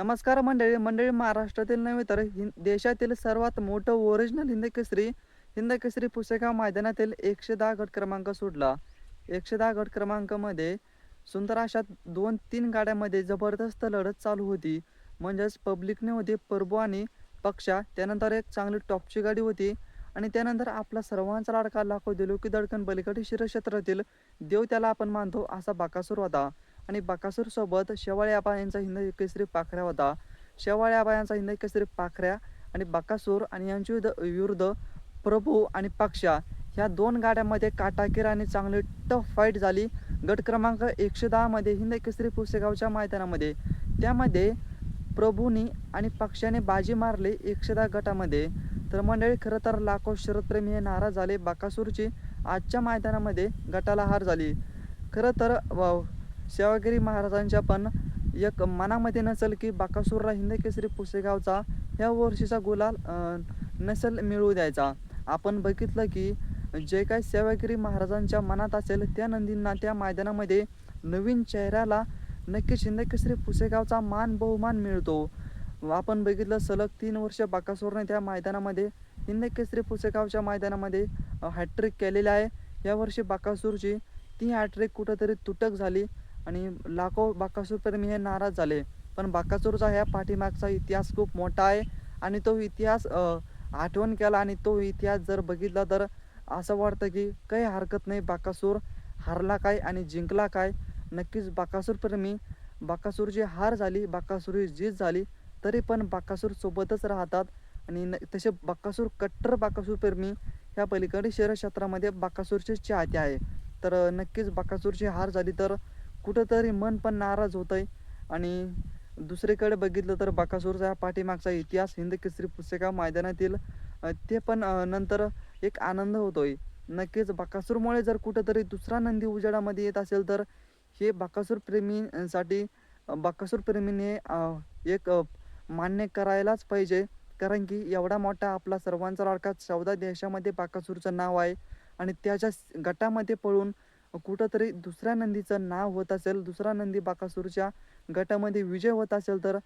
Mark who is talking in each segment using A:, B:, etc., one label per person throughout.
A: नमस्कार मंडळी मंडळी महाराष्ट्रातील नव्हे तर हिं देशातील सर्वात मोठं ओरिजिनल हिंदकेसरी हिंदकेसरी हिंद पुसेगाव मैदानातील एकशे दहा गट क्रमांक सोडला. एकशे दहा गट क्रमांकामध्ये सुंदर अशा दोन तीन गाड्यामध्ये जबरदस्त लढत चालू होती. म्हणजेच पब्लिकने होती परबो आणि पक्षा त्यानंतर एक चांगली टॉपची गाडी होती आणि त्यानंतर आपला सर्वांचा लाडका लाखो दिलो की दडकन बलिकटी शिरक्षेत्रातील देव त्याला आपण मानतो असा बाकासूर होता. आणि बकासूरसोबत शेवाळे आबा यांचा हिंद केसरी पाखऱ्या होता. शेवाळे आबा यांचा हिंद केसरी पाखऱ्या आणि बकासूर आणि यांच्या विरुद्ध विरुद्ध प्रभू आणि पक्षा ह्या दोन गाड्यांमध्ये काटाकीर आणि चांगली टफ फाईट झाली. गट क्रमांक एकशे दहामध्ये हिंद केसरी पुसेगावच्या मैदानामध्ये. त्यामध्ये प्रभूनी आणि पक्षाने बाजी मारली एकशे दहा गटामध्ये. तर मंडळी खरं तर लाखो शरदप्रेमी हे नाराज झाले. बाकासूरची आजच्या मैदानामध्ये गटाला हार झाली. खरं तर सेवागिरी महाराजांच्या पण एक मनामध्ये नसेल की बाकासूरला हिंदकेसरी पुसेगावचा ह्या वर्षीचा गुलाल नसेल मिळवू द्यायचा. आपण बघितलं की जे काही सेवागिरी महाराजांच्या मनात असेल त्या नंदींना त्या मैदानामध्ये नवीन चेहऱ्याला नक्कीच शिंदकेसरी पुसेगावचा मान बहुमान मिळतो. आपण बघितलं सलग तीन वर्ष बाकासूरने त्या मैदानामध्ये हिंदकेसरी पुसेगावच्या मैदानामध्ये हॅट्रिक केलेली आहे. यावर्षी बाकासूरची ती हॅट्रिक कुठंतरी तुटक झाली. आणि लाखो बाकासूरप्रेमी हे नाराज झाले. पण बाकासूरचा ह्या पाठीमागचा इतिहास खूप मोठा आहे आणि तो इतिहास आठवण केला आणि तो इतिहास जर बघितला तर असं वाटतं की काही हरकत नाही बाकासूर हारला काय आणि जिंकला काय. नक्कीच बाकासूर प्रेमी बाकासूरची हार झाली बाकासूरची जीत झाली तरी पण बाकासूर सोबतच राहतात. आणि न तसे बाकासूर कट्टर बाकासूर प्रेमी ह्या पलीकडे शहर क्षेत्रामध्ये बाकासूरचे चाहते आहे. तर नक्कीच बाकासूरची हार झाली तर कुठंतरी मन पण नाराज होत आहे आणि दुसरीकडे बघितलं तर बाकासूरचा हा पाठीमागचा इतिहास हिंद केसरी पुस्तका मैदानातील ते पण नंतर एक आनंद होतोय. नक्कीच बाकासूरमुळे जर कुठंतरी दुसरा नंदी उजेडामध्ये येत असेल तर हे बाकासूर प्रेमीसाठी बाकासूर प्रेमीने एक मान्य करायलाच पाहिजे. कारण की एवढा मोठा आपला सर्वांचा लाडका चौदा देशामध्ये बाकासूरचं नाव आहे. आणि त्याच्या गटामध्ये पळून कुठंतरी दुसऱ्या नंदीचं नाव होत असेल दुसरा नंदी बाकासूरच्या गटामध्ये विजय होत असेल तर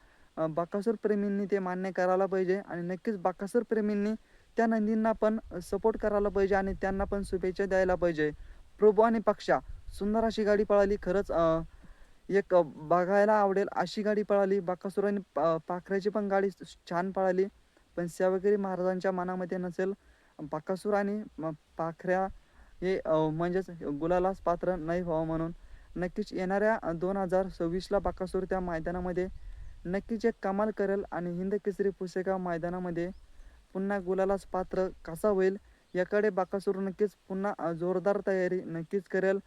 A: बाकासूर प्रेमींनी ते मान्य करायला पाहिजे आणि नक्कीच बाकासूर प्रेमींनी त्या नंदींना पण सपोर्ट करायला पाहिजे आणि त्यांना पण शुभेच्छा द्यायला पाहिजे. प्रभू आणि पक्षा सुंदर अशी गाडी पळाली खरंच एक बघायला आवडेल अशी गाडी पळाली. बाकासूर आणि पाखऱ्याची पण गाडी छान पळाली पण सेवागिरी महाराजांच्या मनामध्ये नसेल बाकासूर आणि पाखऱ्या हे म्हणजेच गुलालास पात्र नाही व्हावं म्हणून नक्कीच येणाऱ्या दोन हजार सव्वीसला बाकासूर त्या मैदानामध्ये नक्कीच एक कमाल करेल आणि हिंद केसरी पुसेगाव मैदानामध्ये पुन्हा गुलालास पात्र कसा होईल याकडे बाकासूर नक्कीच पुन्हा जोरदार तयारी नक्कीच करेल.